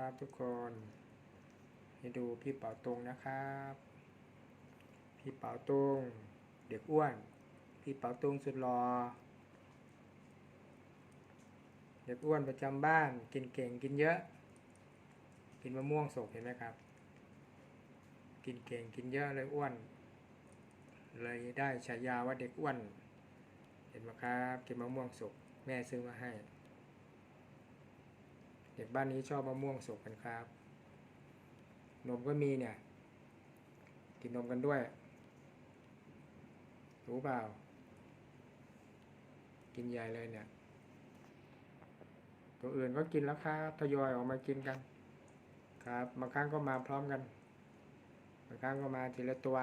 ครับทุกคน ให้ดูพี่เป๋าตรงนะครับ พี่เป๋าตรงเด็กอ้วน พี่เป๋าตรงสุดหล่อเด็กอ้วนประจำบ้านกินเก่งกินเยอะ กินมะม่วงสุกเห็นไหมครับ กินเก่งกินเยอะเลยอ้วน เลยได้ฉายาว่าเด็กอ้วน เห็นไหมครับกินมะม่วงสุกแม่ซื้อมาให้ ด็กบ้านนี้ชอบมะม่วงสุกกันครับ นมก็มีเนี่ย กินนมกันด้วย รู้เปล่า กินใหญ่เลยเนี่ย ตัวอื่นก็กินแล้วครับทยอยออกมากินกัน ครับบางครั้งก็มาพร้อมกันบางครั้งก็มาทีละตัว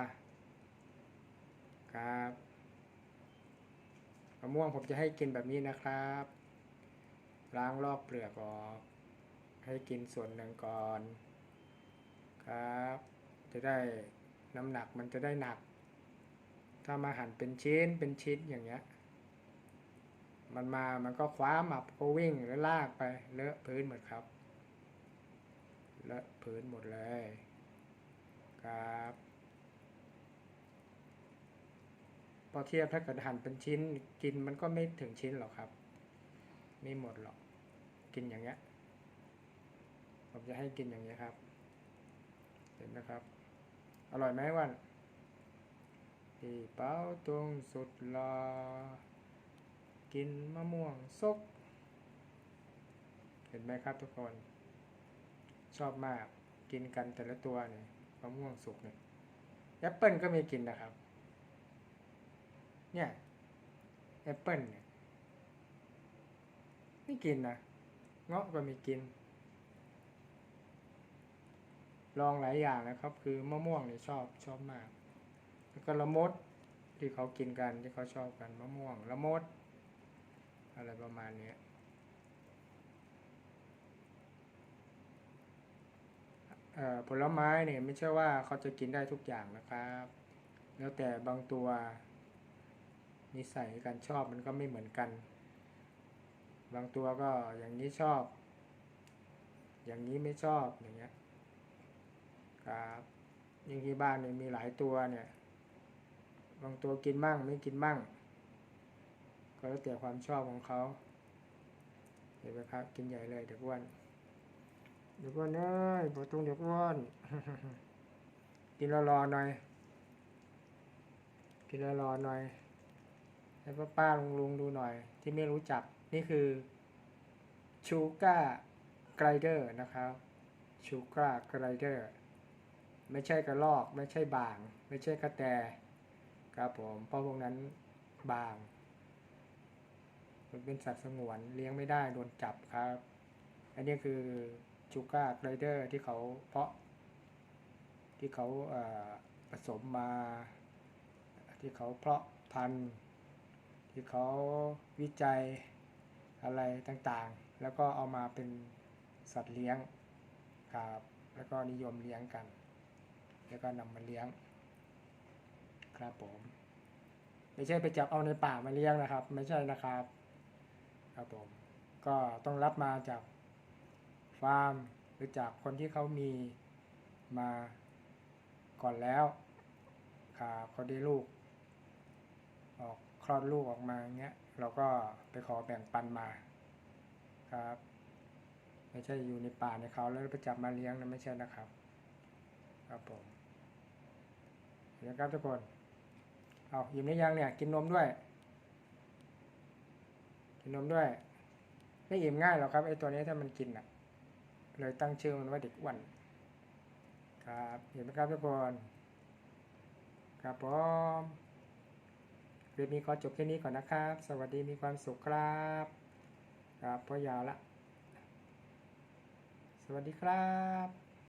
ครับมะม่วงผมจะให้กินแบบนี้นะครับ ล้างลอกเปลือกออก ให้กินส่วนหนึ่งก่อนครับ จะได้น้ำหนักมันจะได้หนัก ถ้ามาหั่นเป็นชิ้นเป็นชิ้นอย่างเงี้ย มันมามันก็คว้าหมับก็วิ่งแล้วลากไปเลอะพื้นหมดครับ เลอะพื้นหมดเลยครับพอเทียบถ้าเกิดหั่นเป็นชิ้นกินมันก็ไม่ถึงชิ้นหรอกครับ ไม่หมดหรอก กินอย่างเงี้ย ผมจะให้กินอย่างเงี้ครับ เห็นนะครับ อร่อยไหมวันพี่เป้าตรงสุดรอกินมะม่วงซก เห็นไหมครับทุกคน ชอบมากกินกันแต่ละตัวเนี่ยมะม่วงสุกเนี่ยแอปเปิลก็มีกินนะครับ เนี่ยแอปเปิลเนี่ยไม่กินนะเงาะก็มีกิน ลองหลายอย่างนะครับ คือมะม่วงเนี่ยชอบชอบมาก แล้วก็ละมดที่เขากินกันที่เขาชอบกันมะม่วงละมด อะไรประมาณนี้ผลไม้เนี่ยไม่ใช่ว่าเขาจะกินได้ทุกอย่างนะครับ แล้วแต่บางตัวนิสัยการชอบมันก็ไม่เหมือนกัน บางตัวก็อย่างนี้ชอบ อย่างนี้ไม่ชอบอย่างเงี้ย ครับยิ่งที่บ้านเนี่ยมีหลายตัวเนี่ยบางตัวกินมั่งไม่กินมั่งก็แล้วแต่ความชอบของเขาเห็นไหมครับ กินใหญ่เลยเด็กอ้วนเด็กอ้วนเอ้ยปวดตรงเด็กอ้วนกินรอรอๆหน่อย กินรอรอๆหน่อยให้ป้าป้าลุงลุงดูหน่อย ที่ไม่รู้จักนี่คือชูก้าไกรเดอร์นะครับชูก้าไกรเดอร์ ไม่ใช่กระลอก ไม่ใช่บาง ไม่ใช่กระแตครับผมเพราะพวกนั้นบาง มันเป็นสัตว์สงวนเลี้ยงไม่ได้โดนจับครับ อันนี้คือชูก้าไกรเดอร์ที่เขาเพาะ ที่เขาเผสมมา ที่เขาเพาะพันธุ์ที่เขาวิจัยอะไรต่างๆ แล้วก็เอามาเป็นสัตว์เลี้ยงครับ แล้วก็นิยมเลี้ยงกัน แล้วก็นำมาเลี้ยง ครับผม ไม่ใช่ไปจับเอาในป่ามาเลี้ยงนะครับ ไม่ใช่นะครับ ครับผม ก็ต้องรับมาจากฟาร์มหรือจากคนที่เขามีมาก่อนแล้วครับเขาได้ลูก ออกคลอดลูกออกมาอย่างเงี้ย เราก็ไปขอแบ่งปันมาครับ ไม่ใช่อยู่ในป่าในเขาแล้วไปจับมาเลี้ยงนะไม่ใช่นะครับ ครับผม เดี๋ยวครับทุกคน เอาอิ่มหรือยังเนี่ย กินนมด้วย กินนมด้วย ไม่อิ่มง่ายหรอกครับไอ้ตัวนี้ถ้ามันกินอะ เลยตั้งชื่อมันว่าเด็กอ้วน ครับเห็นไหมครับทุกคน ครับผมคลิปนี้ขอจบแค่นี้ก่อนนะครับ สวัสดีมีความสุขครับ ครับพราะยาวละ สวัสดีครับ